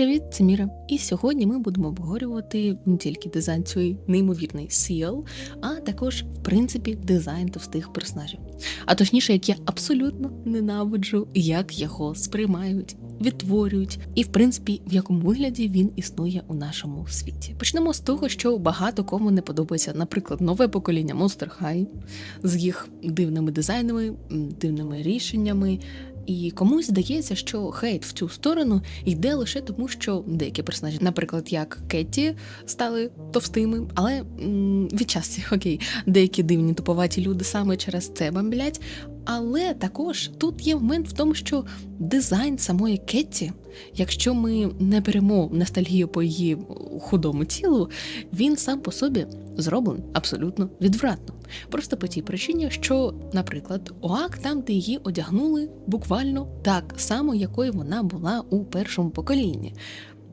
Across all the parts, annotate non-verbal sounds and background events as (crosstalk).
привіт, це Міра. І сьогодні ми будемо обговорювати не тільки дизайн цієї неймовірний сіл, а також, в принципі, дизайн товстих персонажів. А точніше, як я абсолютно ненавиджу, як його сприймають, відтворюють, і в принципі, в якому вигляді він існує у нашому світі. Почнемо з того, що багато кому не подобається, наприклад, нове покоління Monster High з їх дивними дизайнами, дивними рішеннями. І комусь здається, що хейт в цю сторону йде лише тому, що деякі персонажі, наприклад, як Кетті, стали товстими, але м, від часу, (laughs) окей, деякі дивні туповаті люди саме через це бомблять. Але також тут є момент в тому, що дизайн самої Кетті, якщо ми не беремо ностальгію по її худому тілу, він сам по собі зроблений абсолютно відвратно. Просто по тій причині, що, наприклад, Оак там, де її одягнули буквально так само, якою вона була у першому поколінні.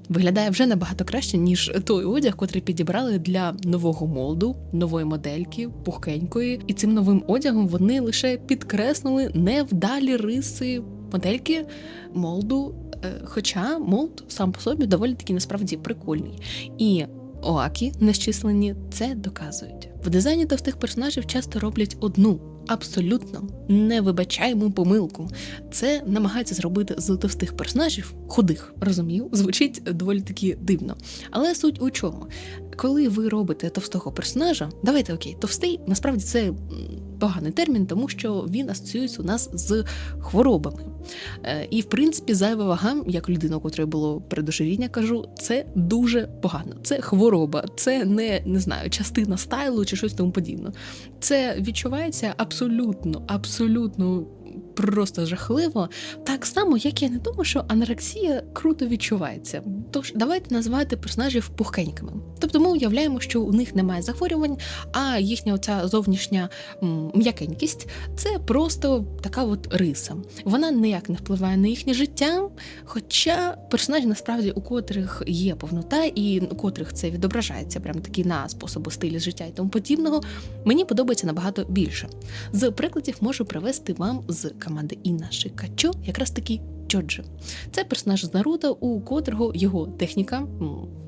Виглядає вже набагато краще, ніж той одяг, котрий підібрали для нового молду, нової модельки, пухкенької. І цим новим одягом вони лише підкреслили невдалі риси модельки молду. Е, Хоча молд сам по собі доволі таки насправді прикольний. І Оакі нещислені це доказують. В дизайні товстих персонажів часто роблять одну абсолютно невибачаємо помилку. Це намагається зробити з товстих персонажів худих. Розумію, звучить доволі таки дивно. Але суть у чому? Коли ви робите товстого персонажа, давайте окей, товстий насправді це поганий термін, тому що він асоціюється у нас з хворобами. Е, І в принципі, зайва вага, як людина, у котрої було передожиріння, кажу, це дуже погано. Це хвороба, це не, не знаю, частина стайлу чи щось тому подібне. Це відчувається абсолютно, абсолютно. Просто жахливо, так само, як я не думаю, що анорексія круто відчувається. Тож давайте називати персонажів пухкенькими. Тобто ми уявляємо, що у них немає захворювань, а їхня оця зовнішня м'якенькість це просто така от риса. Вона ніяк не впливає на їхнє життя. Хоча персонажі насправді у котрих є повнота, і у котрих це відображається прям таки на способу стилі життя і тому подібного, мені подобається набагато більше. З прикладів можу привести вам з команди Інна Шикачо якраз таки Чоджи. Це персонаж з Наруто, у котрого його техніка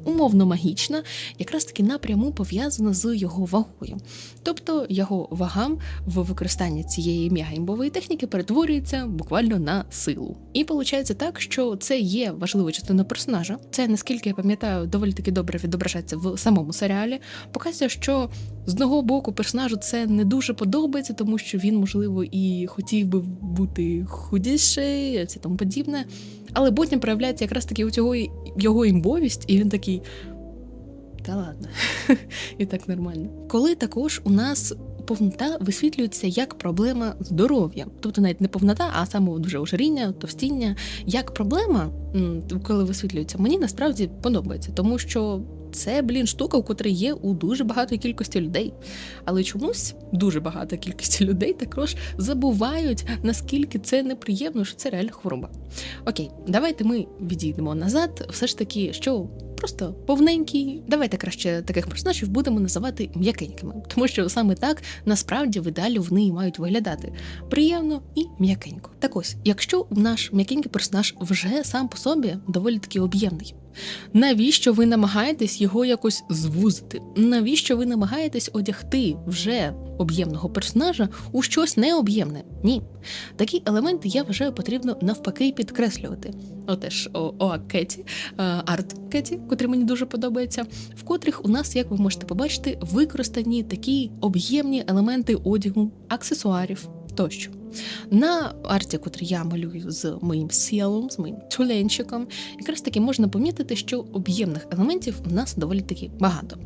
умовно магічна, якраз таки напряму пов'язана з його вагою. Тобто його вага в використанні цієї мегаімбової техніки перетворюється буквально на силу. І виходить так, що це є важливою частиною персонажа. Це, наскільки я пам'ятаю, доволі таки добре відображається в самому серіалі. Показує, що з одного боку персонажу це не дуже подобається, тому що він, можливо, і хотів би бути худіший, це тому подібне. Але потім проявляється якраз таки у цього його імбовість, і він такий. Та ладно, (laughs) і так нормально. Коли також у нас повнота висвітлюється як проблема здоров'я, тобто навіть не повнота, а саме дуже ожиріння, товстіння, як проблема, коли висвітлюється, мені насправді подобається, тому що це, блін, штука, у котрій є у дуже багатої кількості людей. Але чомусь дуже багата кількість людей також забувають, наскільки це неприємно, що це реально хвороба. Окей, давайте ми відійдемо назад. Все ж таки, що просто повненький. Давайте краще таких персонажів будемо називати м'якенькими, тому що саме так насправді в ідеалі вони мають виглядати приємно і м'якенько. Так ось, якщо наш м'якенький персонаж вже сам по собі доволі таки об'ємний. Навіщо ви намагаєтесь його якось звузити? Навіщо ви намагаєтесь одягти вже об'ємного персонажа у щось необ'ємне? Ні. Такі елементи я вважаю потрібно навпаки підкреслювати. Отеж Кеті, е, арт Кеті, котрий мені дуже подобається, в котрих у нас, як ви можете побачити, використані такі об'ємні елементи одягу, аксесуарів тощо. На арті, котрий я малюю з моїм сілом, з моїм тюленчиком, якраз таки можна помітити, що об'ємних елементів у нас доволі таки багато.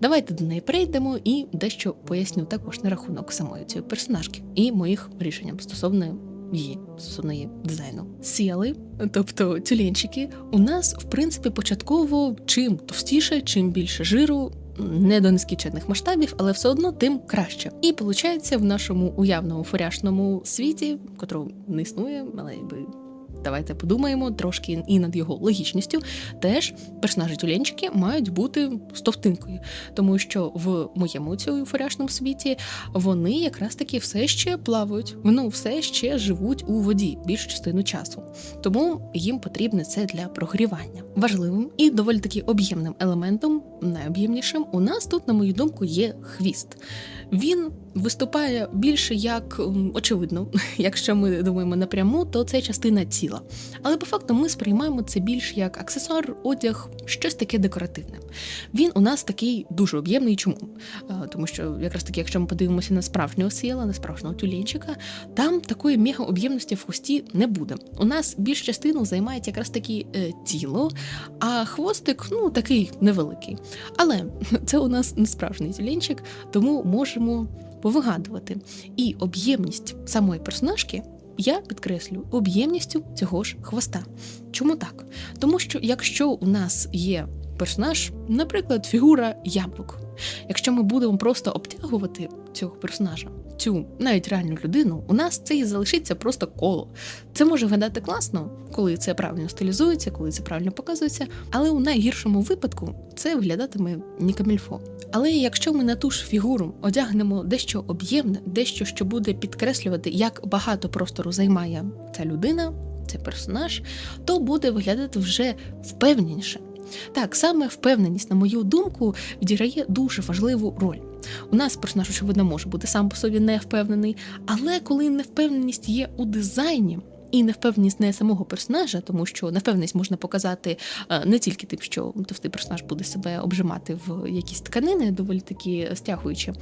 Давайте до неї перейдемо і дещо поясню також на рахунок самої цієї персонажки і моїх рішень стосовно її стосовно її дизайну. Сіли, тобто тюленчики, у нас в принципі початково чим товстіше, чим більше жиру, не до нескінченних масштабів, але все одно тим краще. І виходить, в нашому уявному фуряшному світі, котрого не існує, але якби давайте подумаємо трошки і над його логічністю. Теж персонажі тюленчики мають бути з товтинкою, тому що в моєму цьому форяшному світі вони якраз таки все ще плавають, ну все ще живуть у воді більшу частину часу. Тому їм потрібне це для прогрівання. Важливим і доволі таки об'ємним елементом, найоб'ємнішим, у нас тут, на мою думку, є хвіст. Він виступає більше як очевидно, (laughs) якщо ми думаємо напряму, то це частина тіла. Але по факту ми сприймаємо це більш як аксесуар, одяг, щось таке декоративне. Він у нас такий дуже об'ємний. Чому? Тому що якраз таки, якщо ми подивимося на справжнього сіла, на справжнього тюленчика, там такої мегаоб'ємності в хвості не буде. У нас більш частину займає якраз таки е, тіло, а хвостик ну такий невеликий. Але (laughs) це у нас не справжній тюленчик, тому можемо повигадувати. І об'ємність самої персонажки я підкреслю об'ємністю цього ж хвоста. Чому так? Тому що якщо у нас є персонаж, наприклад, фігура яблук, якщо ми будемо просто обтягувати цього персонажа, цю навіть реальну людину, у нас це і залишиться просто коло. Це може виглядати класно, коли це правильно стилізується, коли це правильно показується, але у найгіршому випадку це виглядатиме не камільфо. Але якщо ми на ту ж фігуру одягнемо дещо об'ємне, дещо, що буде підкреслювати, як багато простору займає ця людина, цей персонаж, то буде виглядати вже впевненіше. Так, саме впевненість, на мою думку, відіграє дуже важливу роль. У нас персонаж, очевидно, може бути сам по собі не впевнений, але коли невпевненість є у дизайні. І невпевненість не самого персонажа, тому що невпевненість можна показати е, не тільки тим, що товстий персонаж буде себе обжимати в якісь тканини, доволі такі стягуючі,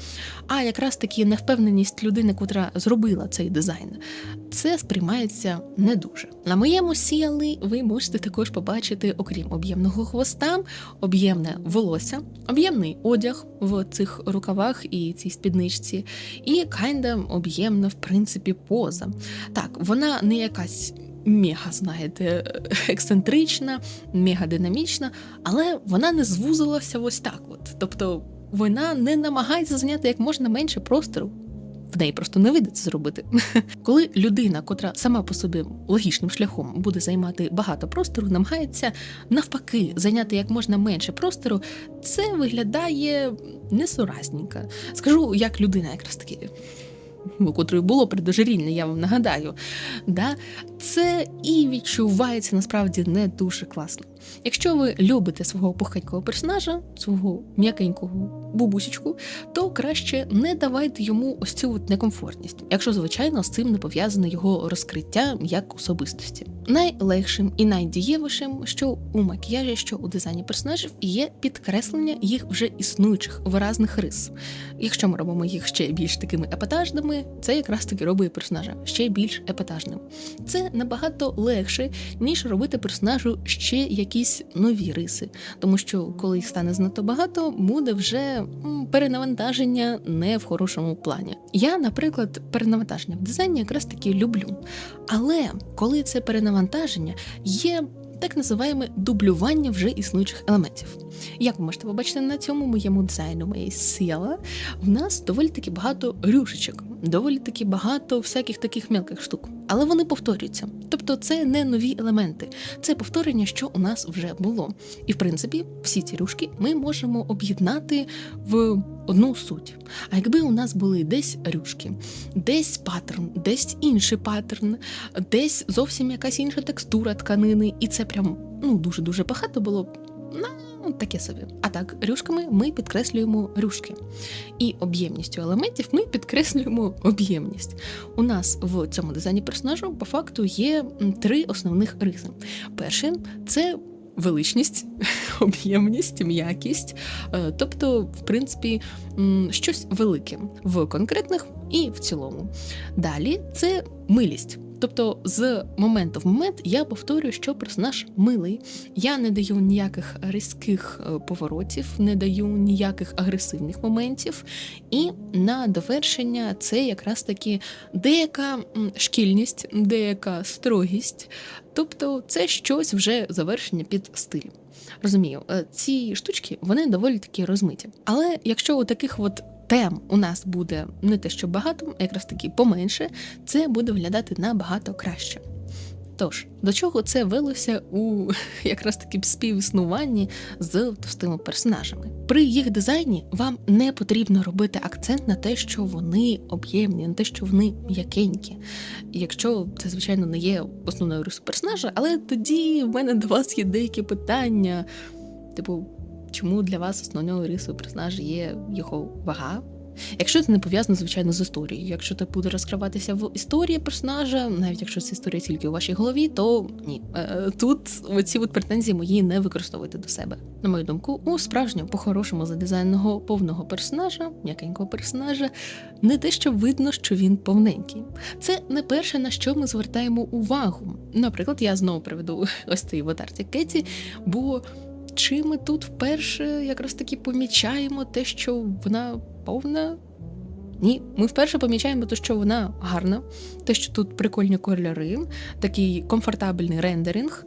а якраз таки невпевненість людини, котра зробила цей дизайн, це сприймається не дуже. На моєму сіяли ви можете також побачити, окрім об'ємного хвоста, об'ємне волосся, об'ємний одяг в цих рукавах і цій спідничці, і кайда об'ємна, в принципі, поза. Так, вона не якась. Мега, знаєте, (laughs) ексцентрична, мега динамічна, але вона не звузилася ось так. От. Тобто вона не намагається зайняти як можна менше простору. В неї просто не вийде це зробити. (laughs) Коли людина, котра сама по собі логічним шляхом буде займати багато простору, намагається навпаки зайняти як можна менше простору, це виглядає несуразненько. Скажу, як людина, якраз таки. У було предожиріння, я вам нагадаю, да, це і відчувається насправді не дуже класно. Якщо ви любите свого пухенького персонажа, свого м'якенького бубусечку, то краще не давайте йому ось цю от некомфортність, якщо, звичайно, з цим не пов'язане його розкриття як особистості. Найлегшим і найдієвішим, що у макіяжі, що у дизайні персонажів, є підкреслення їх вже існуючих виразних рис. Якщо ми робимо їх ще більш такими епатажними, це якраз таки робить персонажа ще більш епатажним. Це набагато легше, ніж робити персонажу ще якісь нові риси, тому що коли їх стане занадто багато, буде вже перенавантаження не в хорошому плані. Я, наприклад, перенавантаження в дизайні якраз таки люблю. Але коли це перенавантаження, є так називаємо дублювання вже існуючих елементів. Як ви можете побачити на цьому моєму дизайну, моєї сіла, в нас доволі таки багато рюшечок, доволі таки багато всяких таких мелких штук. Але вони повторюються. Тобто це не нові елементи, це повторення, що у нас вже було. І в принципі, всі ці рюшки ми можемо об'єднати в одну суть. А якби у нас були десь рюшки, десь паттерн, десь інший паттерн, десь зовсім якась інша текстура тканини, і це прям ну дуже дуже багато було б. Ну, таке собі. А так, рюшками ми підкреслюємо рюшки. І об'ємністю елементів ми підкреслюємо об'ємність. У нас в цьому дизайні персонажу по факту є три основних риси. Перше це величність, (laughs) об'ємність, м'якість, е, тобто, в принципі, щось велике в конкретних і в цілому. Далі це милість. Тобто, з моменту в момент я повторюю, що персонаж милий. Я не даю ніяких різких е, поворотів, не даю ніяких агресивних моментів. І на довершення це якраз таки деяка шкільність, деяка строгість. Тобто, це щось вже завершення під стиль. Розумію, е, ці штучки вони доволі таки розмиті. Але якщо у таких от тем у нас буде не те, що багато, а якраз таки поменше, це буде виглядати набагато краще. Тож, до чого це велося у (laughs) якраз таки співіснуванні з товстими персонажами? При їх дизайні вам не потрібно робити акцент на те, що вони об'ємні, на те, що вони м'якенькі. Якщо це, звичайно, не є основною рисою персонажа, але тоді в мене до вас є деякі питання, типу, чому для вас основною рисою персонажа є його вага? Якщо це не пов'язано, звичайно, з історією. Якщо це буде розкриватися в історії персонажа, навіть якщо це історія тільки у вашій голові, то ні. Е, Тут оці от претензії мої не використовуйте до себе. На мою думку, у справжнього по-хорошому задизайненого повного персонажа, м'якенького персонажа, не те, що видно, що він повненький. Це не перше, на що ми звертаємо увагу. Наприклад, я знову приведу (laughs) ось цей аватарці Кеті, бо. Чи ми тут вперше якраз таки помічаємо те, що вона повна? Ні, ми вперше помічаємо те, що вона гарна, те, що тут прикольні кольори, такий комфортабельний рендеринг.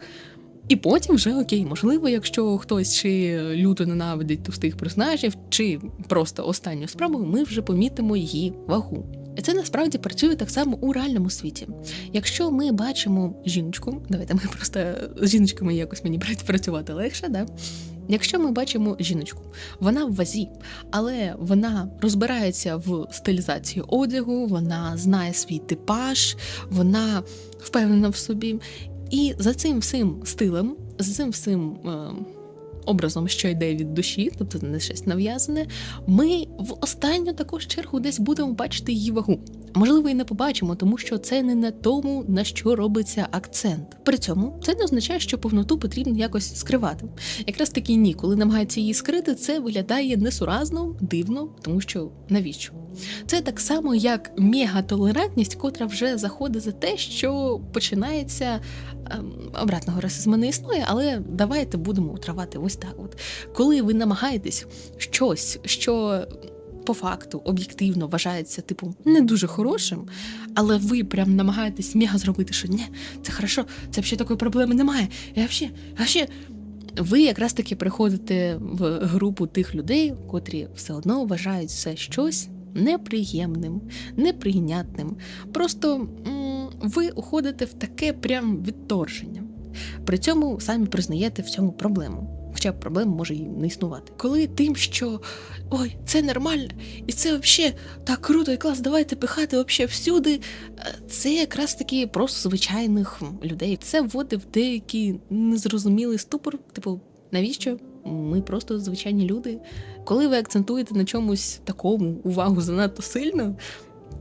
І потім вже окей, можливо, якщо хтось чи люто ненавидить товстих персонажів, чи просто останню спробу, ми вже помітимо її вагу. І це насправді працює так само у реальному світі. Якщо ми бачимо жіночку, давайте ми просто з жіночками якось мені (laughs) працювати легше, да? Якщо ми бачимо жіночку, вона в вазі, але вона розбирається в стилізації одягу, вона знає свій типаж, вона впевнена в собі. І за цим всім стилем, за цим всім. Е образом, що йде від душі, тобто не щось нав'язане, ми в останню також чергу десь будемо бачити її вагу. Можливо, і не побачимо, тому що це не на тому, на що робиться акцент. При цьому це не означає, що повноту потрібно якось скривати. Якраз таки ні, коли намагається її скрити, це виглядає несуразно, дивно, тому що навіщо? Це так само, як мегатолерантність, котра вже заходить за те, що починається ем, обратного расизму не існує, але давайте будемо травати ось так. От коли ви намагаєтесь щось, що по факту об'єктивно вважається типу не дуже хорошим, але ви прям намагаєтесь мега зробити, що ні, це хорошо, це взагалі такої проблеми немає. І взагалі, взагалі, ви якраз таки приходите в групу тих людей, котрі все одно вважають все щось неприємним, неприйнятним. Просто м ви уходите в таке прям відторження. При цьому самі признаєте в цьому проблему. Хоча проблем може і не існувати. Коли тим, що ой, це нормально, і це взагалі так круто і клас, давайте пихати взагалі всюди. Е, це якраз таки просто звичайних людей. Це вводить в деякий незрозумілий ступор, типу, навіщо? Ми просто звичайні люди. Коли ви акцентуєте на чомусь такому увагу занадто сильно,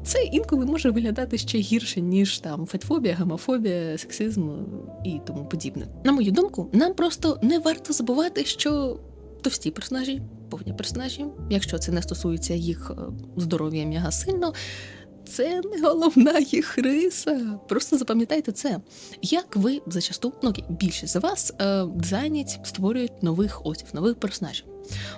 це інколи може виглядати ще гірше, ніж там фетфобія, гомофобія, сексизм і тому подібне. На мою думку, нам просто не варто забувати, що товсті персонажі, повні персонажі, якщо це не стосується їх е, здоров'я м'яга сильно. Це не головна їх риса. Просто запам'ятайте це. Як ви зачасту, ну окей, більшість за вас е, дизайнять, створюють нових осів, нових персонажів.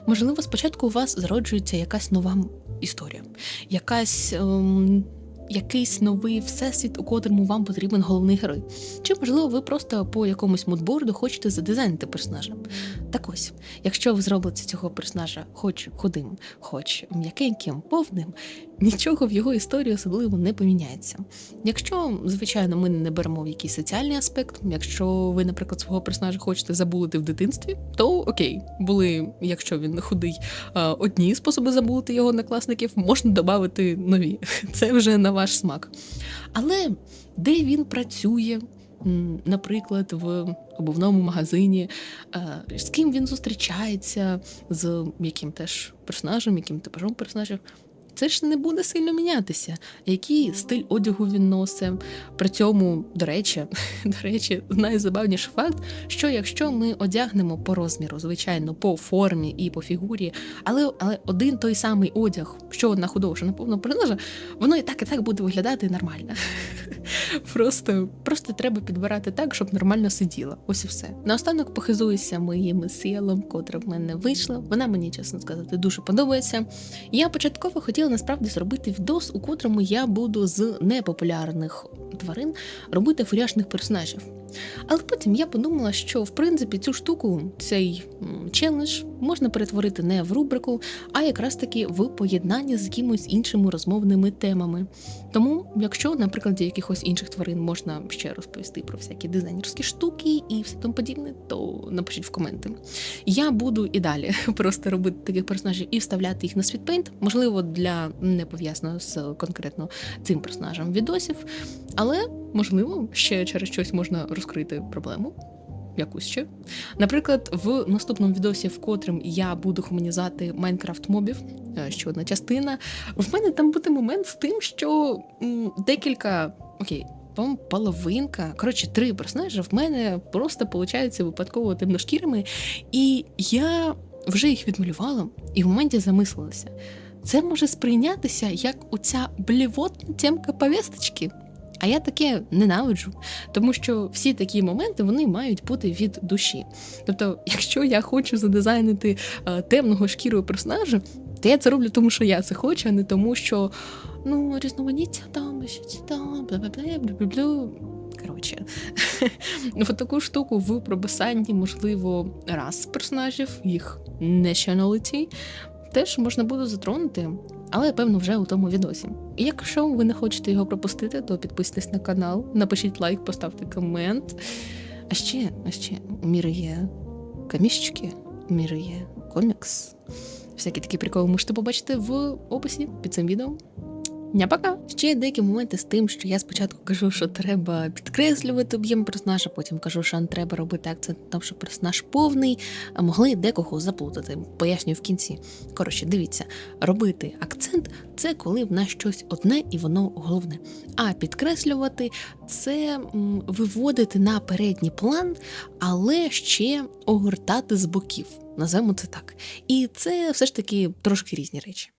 Можливо, спочатку у вас зароджується якась нова історія, якась. Ем, Якийсь новий всесвіт, у котрому вам потрібен головний герой. Чи, можливо, ви просто по якомусь мудборду хочете задизайнити персонажа. Так ось, якщо ви зробите цього персонажа хоч худим, хоч м'якеньким, повним, нічого в його історії особливо не поміняється. Якщо, звичайно, ми не беремо в якийсь соціальний аспект, якщо ви, наприклад, свого персонажа хочете забулити в дитинстві, то окей, були, якщо він худий, одні способи забулити його накласників, можна додати нові. (laughs) Це вже на ваш смак. Але де він працює? Наприклад, в обувному магазині, з ким він зустрічається, з яким теж персонажем, яким типажом персонажів це ж не буде сильно мінятися. Який стиль одягу він носить. При цьому, до речі, (laughs) до речі, найзабавніший факт, що якщо ми одягнемо по розміру, звичайно, по формі і по фігурі, але але один той самий одяг, що одна художня, що на повного персонажа, воно і так і так буде виглядати нормально. (laughs) Просто просто треба підбирати так, щоб нормально сиділо. Ось і все. Наостанок похизуюся моїм сіялом, котре в мене вийшло. Вона мені, чесно сказати, дуже подобається. Я початково хотіла насправді зробити відос, у котрому я буду з непопулярних тварин робити фуряшних персонажів. Але потім я подумала, що в принципі цю штуку, цей челендж можна перетворити не в рубрику, а якраз таки в поєднанні з якимось іншими розмовними темами. Тому, якщо на прикладі якихось інших тварин можна ще розповісти про всякі дизайнерські штуки і все тому подібне, то напишіть в коменти. Я буду і далі (laughs) просто робити таких персонажів і вставляти їх на світпейнт, можливо, для не пов'язаного з конкретно цим персонажем відосів, але можливо ще через щось можна розкрити проблему. Якусь ще. Наприклад, в наступному відосі, в котрим я буду гуманізати Майнкрафт мобів, е, ще одна частина, в мене там буде момент з тим, що декілька окей. по-моєму, Половинка, коротше, три персонажі в мене просто получаються випадково темношкірими, і я вже їх відмалювала і в моменті замислилася. Це може сприйнятися як оця блівотна тємка повісточки. А я таке ненавиджу, тому що всі такі моменти вони мають бути від душі. Тобто, якщо я хочу задизайнити е, темного шкірою персонажа, то я це роблю тому, що я це хочу, а не тому, що ну різноманіття там, що ці там, бла-бла-бла, бла-бла-бла. Коротше, (laughs) в таку штуку в прописанні, можливо, рас персонажів, їх nationality, теж можна буде затронути, але певно вже у тому відосі. І якщо ви не хочете його пропустити, то підписуйтесь на канал, напишіть лайк, поставте комент. А ще, а ще у Міри є комісчики, у Міри є комікс. Всякі такі приколи можете побачити в описі під цим відео. Ня-пока! Ще деякі моменти з тим, що я спочатку кажу, що треба підкреслювати об'єм персонажа, потім кажу, що треба робити акцент на тому, що персонаж повний, а могли декого заплутати. Пояснюю в кінці. Коротше, дивіться, робити акцент це коли в нас щось одне і воно головне. А підкреслювати це виводити на передній план, але ще огортати з боків. Називаємо це так. І це все ж таки трошки різні речі.